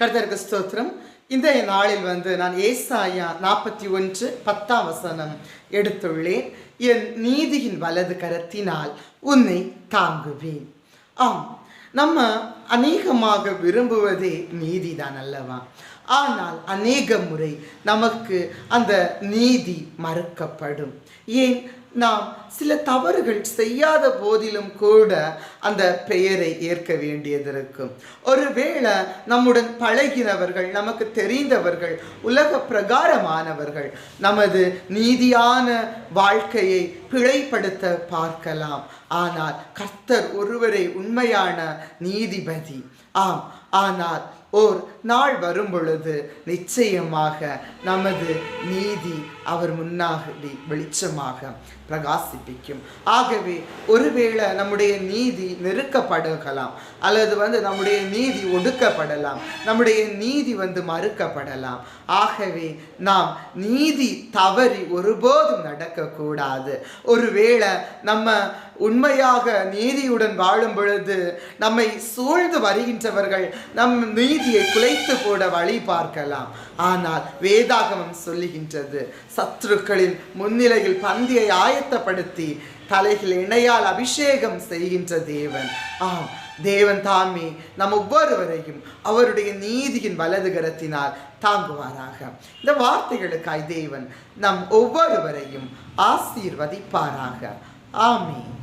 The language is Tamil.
கர்த்தருக்கு ஸ்தோத்திரம். இந்த நாளில் வந்து நான் ஏசாயா நாற்பத்தி ஒன்று பத்தாம் வசனம் எடுத்துள்ளேன். என் நீதியின் வலது கரத்தினால் உன்னை தாங்குவேன். ஆம் நம்ம அநேகமாக விரும்புவதே நீதிதான் அல்லவா? ஆனால் அநேக முறை நமக்கு அந்த நீதி மறுக்கப்படும். ஏன்? நாம் சில தவறுகள் செய்யாத போதிலும் கூட அந்த பெயரை ஏற்க வேண்டியது இருக்கும் ஒருவேளை நம்முடன் பழகினவர்கள் நமக்கு தெரிந்தவர்கள் உலக பிரகாரமானவர்கள் நமது நீதியான வாழ்க்கையை பிழைப்படுத்த பார்க்கலாம். ஆனால் கர்த்தர் ஒருவரை உண்மையான நீதிபதி ஆம் ஆனால் ஓர் நாள் வரும் பொழுது நிச்சயமாக நமது நீதி அவர் முன்னாக வெளிச்சமாக பிரகாசிப்பிக்கும். ஆகவே ஒருவேளை நம்முடைய நீதி நெருக்கப்படுகலாம் அல்லது வந்து நம்முடைய நீதி ஒடுக்கப்படலாம் நம்முடைய நீதி வந்து மறுக்கப்படலாம். ஆகவே நாம் நீதி தவறி ஒருபோதும் நடக்கக்கூடாது. ஒருவேளை நம்ம உண்மையாக நீதியுடன் வாழும் பொழுது நம்மை சூழ்ந்து வருகின்றவர்கள் நம் நீதியை குலைத்து போட வழி பார்க்கலாம். ஆனால் வேதாகமம் சொல்லுகின்றது சத்துருக்களின் முன்னிலையில் பந்தியை ஆயத்தப்படுத்தி தலைகள் இணையால் அபிஷேகம் செய்கின்ற தேவன். ஆம் தேவன் தாமே நம் ஒவ்வொருவரையும் அவருடைய நீதியின் வலது கரத்தினால் தாங்குவாராக. இந்த வார்த்தைகளுக்காய் தேவன் நம் ஒவ்வொருவரையும் ஆசீர்வதிப்பாராக. ஆமீன்.